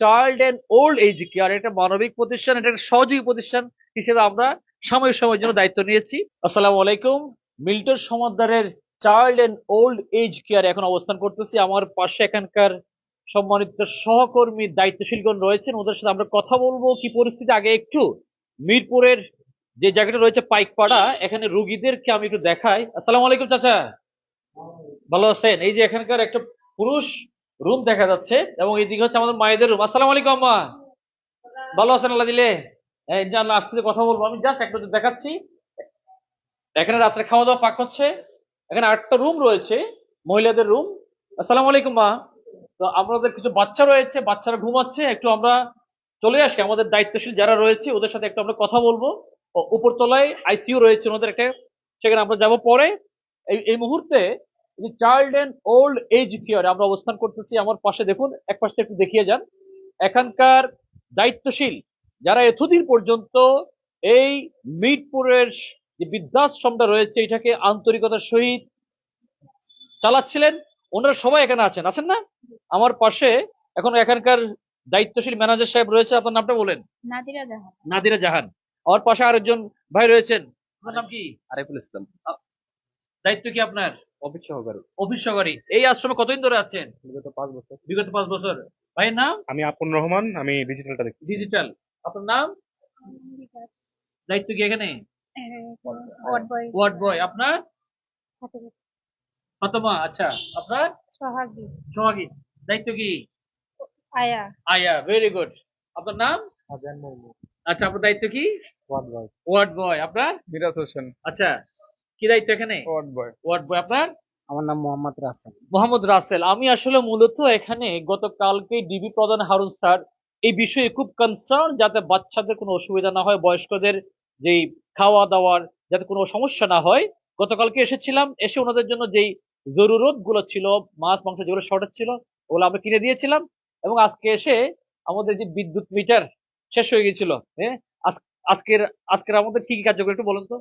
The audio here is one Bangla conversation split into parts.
Child and old age care এটা মানবিক প্রতিষ্ঠান, এটা একটা সহযোগী প্রতিষ্ঠান হিসেবে আমরা সাময়িক সময়ের জন্য দায়িত্ব নিয়েছি। আসসালামু আলাইকুম, Milton সমাদারের child and old age care এখন অবস্থান করতেছি। আমার পাশে এখানকার সম্মানিত সহকর্মী দায়িত্বশীলগণ রয়েছেন, ওদের সাথে আমরা কথা বলব কি পরিস্থিতি। আগে একটু মিরপুরের যে জায়গাটা রয়েছে পাইকপাড়া, এখানে রুগীদেরকে আমি একটু দেখাই। আসসালামু আলাইকুম, চাচা। ভালো আছেন? এই যে এখানকার একটা পুরুষ রুম দেখা যাচ্ছে এবং এইদিকে হচ্ছে আমাদের মায়েদের রুম। আসসালামু আলাইকুম, আম্মা। ভালো আছেন আল্লাহ দিলে? হ্যাঁ আসতে কথা বলব আমি। জাস্ট একটা দেখাচ্ছি। এখানে রাত্রে খাওয়া দাওয়া পাক হচ্ছে। এখানে আটটা রুম রয়েছে, মহিলাদের রুম। আসসালামু আলাইকুম, মা। তো আমাদের কিছু বাচ্চা রয়েছে, বাচ্চারা ঘুমাচ্ছে। একটু আমরা চলে আসি। আমাদের দায়িত্বশীল যারা রয়েছে, ওদের সাথে একটু আমরা কথা বলব। উপরতলায় আইসিইউ রয়েছে ওনাদের একটা। সেখানে আমরা যাব পরে। এই এই মুহূর্তে child and old age care আমরা অবস্থান করতেছি আমার পাশে দেখুন এক পাশে একটু দেখিয়ে যান। এখানকার দায়িত্বশীল যারা এতদিন পর্যন্ত এই মিরপুরের যে বৃদ্ধাশ্রমটা রয়েছে এটাকে আন্তরিকতার সহিত চালাচ্ছিলেন ওনারা সবাই এখানে আছেন। আছেন না? আমার পাশে এখন এখানকার দায়িত্বশীল ম্যানেজার সাহেব রয়েছে আপনার নামটা বলেন। নাদিরা জাহান। নাদিরা জাহান। আমার পাশে আরেকজন ভাই রয়েছেন। আপনার নাম কি? আরিফুল ইসলাম। দায়িত্ব কি আপনার? অফিস সহকারী। অফিস সহকারী। এই আশ্রমে কতদিন ধরে আছেন? বিগত পাঁচ বছর। বিগত পাঁচ বছর। ভাইয়ের নাম? আমি আপন রহমান আমি ডিজিটালটা দেখছি। ডিজিটাল আপনার নাম? দায়িত্ব কি এখানে? Ward boy. আপনার? ফাতেমা। আচ্ছা। আপনার? সোহাগী। সোহাগী। দায়িত্ব কি? আয়া। আয়া ভেরি গুড আপনার নাম? আজান আচ্ছা আপনার দায়িত্ব কি? Ward boy. Ward boy. আপনার? মিরাজ হোসেন। আচ্ছা। কি দায়িত্ব এখানে? Ward boy. ওয়ার্ড বয় আপনার? আমার নাম মোহাম্মদ রাসেল। মোহাম্মদ রাসেল আমি আসলে মূলত এখানে গতকালকে ডিবি প্রধান হারুন স্যার এই বিষয়ে খুব কনসার্ন যাতে বাচ্চাদের কোনো অসুবিধা না হয় বয়স্কদের যেই খাওয়া দাওয়ার যাতে কোনো সমস্যা না হয়। গতকালকে এসেছিলাম এসে ওনাদের জন্য যেই জরুরতগুলো ছিল মাছ মাংস যেগুলো শর্টেজ ছিল ওগুলো আমরা কিনে দিয়েছিলাম এবং আজকে এসে আমাদের যে বিদ্যুৎ মিটার শেষ হয়ে গেছিল হ্যাঁ? আজকের আজকের আমাদের কি কি কার্যক্রম একটু বলুন তো?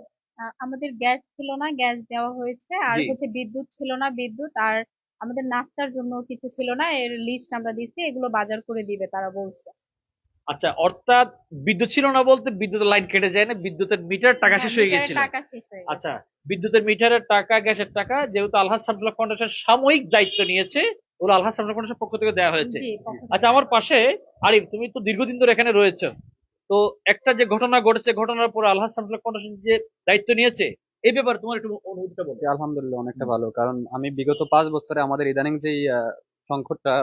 আমাদের গ্যাস ছিল না গ্যাস দেওয়া হয়েছে আর জি। হচ্ছে বিদ্যুৎ ছিল না বিদ্যুৎ আর আমাদের নাস্তার জন্য কিছু ছিল না এর লিস্ট আমরা দিচ্ছি এগুলো বাজার করে দিবে তারা বলছে আচ্ছা অর্থাৎ বিদ্যুৎ ছিল না বলতে বিদ্যুতের লাইন কেটে যায় না বিদ্যুতের মিটার টাকা হ্যাঁ, শেষ হয়ে মিটারের গেছিল টাকা শেষ হয়ে গেছে। আচ্ছা বিদ্যুতের মিটারের টাকা গ্যাসের টাকা যেহেতু আলহাজ সামসুল্লাহ ফাউন্ডেশন সাময়িক দায়িত্ব নিয়েছে ওগুলো আলহাজ সামসুল্লাহ ফাউন্ডেশন পক্ষ থেকে দেওয়া হয়েছে জি পক্ষ থেকে। আচ্ছা আমার পাশে আরিফ তুমি তো দীর্ঘদিন ধরে এখানে রয়েছে তো একটা যে ঘটনা ঘটেছে ঘটনার পরে সামসুল্লাহ ফাউন্ডেশন যে দায়িত্ব নিয়েছে এই ব্যাপারে তোমার একটু অনুভূতিটা বলো। জি আলহামদুলিল্লাহ অনেকটা ভালো। কারণ আমি বিগত পাঁচ বছরে আমাদের ইদানিং যে সংকটটা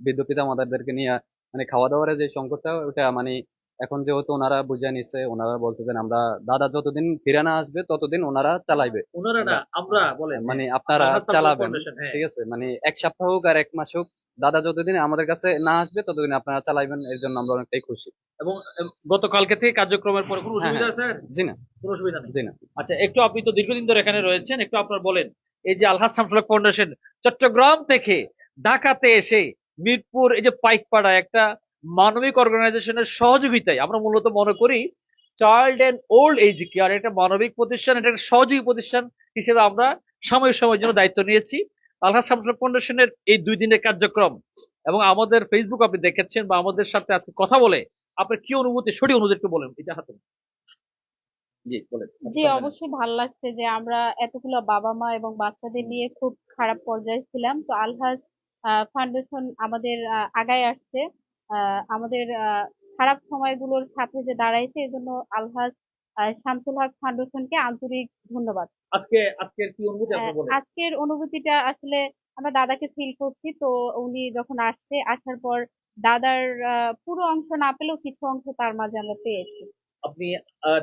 বিদ্যুৎ পিতা আমাদেরকে নিয়ে মানে খাওয়া দাওয়ার যে সংকটটা ওটা মানে এখন যেহেতু ওনারা বুঝে নিছে ওনারা বলছে যে আমরা দাদা যতদিন ফিরে না আসবে ততদিন ওনারা চালাইবে। ওনারা না আমরা বলে মানে আপনারা চালাবেন হ্যাঁ। ঠিক আছে? মানে এক সপ্তাহ হোক আর এক মাস হোক দাদা যতদিন আমাদের কাছে না আসবে ততদিন আপনারা চালাইবেন এর জন্য আমরা অনেকটাই খুশি। এবং গতকালকে থেকে কার্যক্রমের পরে কোনো হ্যাঁ, অসুবিধা আছে জি না। কোনো অসুবিধা নেই? জি না। আচ্ছা একটু আপনি তো দীর্ঘদিন ধরে এখানে রয়েছেন একটু আপনার বলেন এই যে আলহাজ শামসুল্লাহ ফাউন্ডেশন চট্টগ্রাম থেকে ঢাকাতে এসে মিরপুর এই যে পাইকপাড়া একটা মানবিক অর্গানাইজেশনের সহযোগিতায় আমরা মূলত মনে করি child and old age care একটা মানবিক প্রতিষ্ঠান এটা একটা সহযোগী প্রতিষ্ঠান হিসেবে আমরা সাময়িক সময়ের জন্য দায়িত্ব নিয়েছি। আলহাজ শামসুল্লাহ ফাউন্ডেশনের এই দুই দিনের কার্যক্রম এবং আমাদের ফেসবুক আপনি দেখেছেন বা আমাদের সাথে আজকে কথা বলে আপনার কি অনুভূতি, সঠিক একটু বলেন, এটা হাতে জি অবশ্যই ভালো লাগছে যে আমরা এতগুলো বাবা মা এবং বাচ্চাদের নিয়ে খুব খারাপ পর্যায়ে ছিলাম। তো আলহাজ ফাউন্ডেশন আমাদের আগায় আসছে। আমাদের খারাপ সময়গুলোর সাথে যে দাঁড়াইছে, এজন্য আলহাজ শামসুল হক ফাউন্ডেশনকে আন্তরিক ধন্যবাদ। আজকে আজকের কি অনুভূতি বলেন? আজকের অনুভূতিটা আসলে আমরা দাদাকে ফিল করছি তো উনি যখন আসছে আসার পর দাদার পুরো অংশ না পেলেও কিছু অংশ তার মাঝে আমরা পেয়েছি। আপনি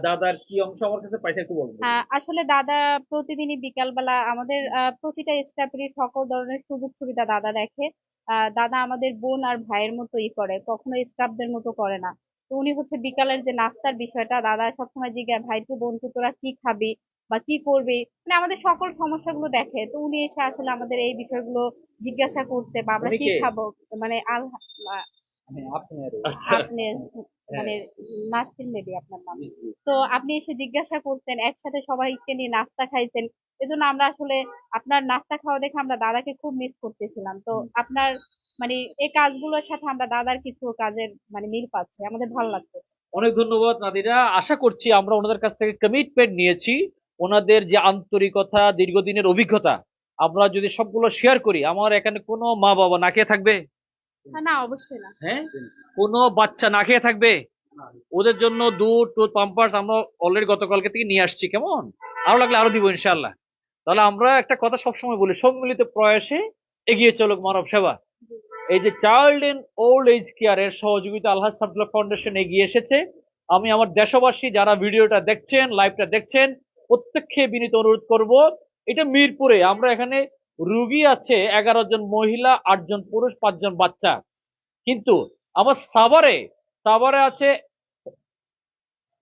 দাদার কি অংশ আমার কাছে পাইছে একটু বলবেন আসলে দাদা প্রতিদিনই বিকালবেলা আমাদের প্রতিটা স্টাফেরই সকল ধরনের সুযোগ সুবিধা দাদা দেখে। আহ, দাদা আমাদের বোন আর ভাইয়ের মতোই করে কখনো স্টাফদের মতো করে না। তো উনি হচ্ছে বিকালের যে নাস্তার বিষয়টা দাদা সবসময় জিজ্ঞাসা ভাই টু বোন টু তোরা কি খাবি বা কি করবি? মানে আমাদের সকল সমস্যাগুলো দেখে। তো উনি এসে আসলে আমাদের এই বিষয়গুলো জিজ্ঞাসা করছে বা আমরা কি খাব? মানে আল আচ্ছা। আপনি মানে নাসির মেবি আপনার নাম। তো আপনি এসে জিজ্ঞাসা করতেন একসাথে সবাইকে নিয়ে নাস্তা খাইছেন এজন্য আমরা আসলে আপনার নাস্তা খাওয়া দেখে আমরা দাদাকে খুব মিস করতেছিলাম। তো আপনার মানে এই কাজগুলোর সাথে আমরা দাদার কিছু কাজের মানে মিল পাচ্ছি আমাদের ভালো লাগছে। অনেক ধন্যবাদ নাদিরা। আশা করছি আমরা ওনাদের কাছ থেকে কমিটমেন্ট নিয়েছি। ওনাদের যে আন্তরিকতা দীর্ঘদিনের অভিজ্ঞতা আমরা যদি সবগুলো শেয়ার করি আমার এখানে কোনো মা বাবা না খেয়ে থাকবে? না অবশ্যই না। হ্যাঁ? কোনো বাচ্চা না খেয়ে থাকবে? ওদের জন্য দুধ টুথ পাম্পার্স আমরা অলরেডি গতকালকে থেকে নিয়ে আসছি কেমন? আরও লাগলে আরও দিব ইনশাল্লাহ তাহলে আমরা একটা কথা সবসময় বলি সম্মিলিত প্রয়াসে এগিয়ে চলুক মানব সেবা। এই যে child and old age care এর সহযোগিতা আলহাজ সাবদুল্লাহ ফাউন্ডেশন এগিয়ে এসেছে। আমি আমার দেশবাসী যারা ভিডিওটা দেখছেন লাইভটা দেখছেন, প্রত্যেককে বিনীত অনুরোধ করব, এটা মিরপুরে আমরা এখানে রুগী আছে এগারো জন মহিলা আটজন পুরুষ পাঁচজন বাচ্চা। কিন্তু আমার সাভারে সাভারে আছে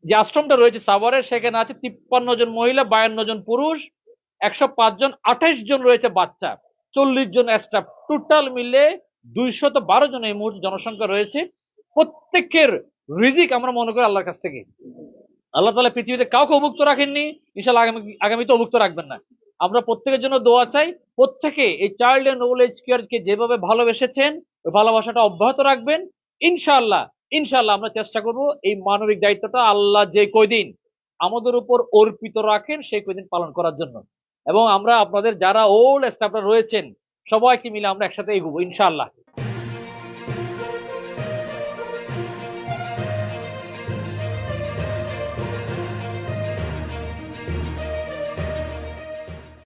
যে আশ্রমটা রয়েছে সাভারে, সেখানে আছে তিপ্পান্ন জন মহিলা, বায়ান্ন জন পুরুষ, একশো পাঁচ জন আঠাইশ জন রয়েছে বাচ্চা। চল্লিশ জন স্টাফ টোটাল মিলে দুইশত বারো জন এই মুহূর্তে জনসংখ্যা রয়েছে। প্রত্যেকের রিজিক আমরা মনে করি আল্লাহর কাছ থেকে। আল্লাহ তালা পৃথিবীতে কাউকে অভুক্ত রাখেননি ইনশাল্লাহ আগামী, আগামীতে অভুক্ত রাখবেন না। আমরা প্রত্যেকের জন্য দোয়া চাই, প্রত্যেকে এই চাইল্ড এন্ড ওল্ড এজ কেয়ারকে যেভাবে ভালোবেসেছেন, ওই ভালোবাসাটা অব্যাহত রাখবেন। ইনশাআল্লাহ ইনশাআল্লাহ আমরা চেষ্টা করব এই মানবিক দায়িত্বটা আল্লাহ যে কয়দিন আমাদের উপর অর্পিত রাখেন, সেই কয়দিন পালন করার জন্য। এবং আমরা আপনাদের যারা ওল্ড স্টাফরা রয়েছেন সবাইকে মিলে আমরা একসাথে এগোবো ইনশাআল্লাহ।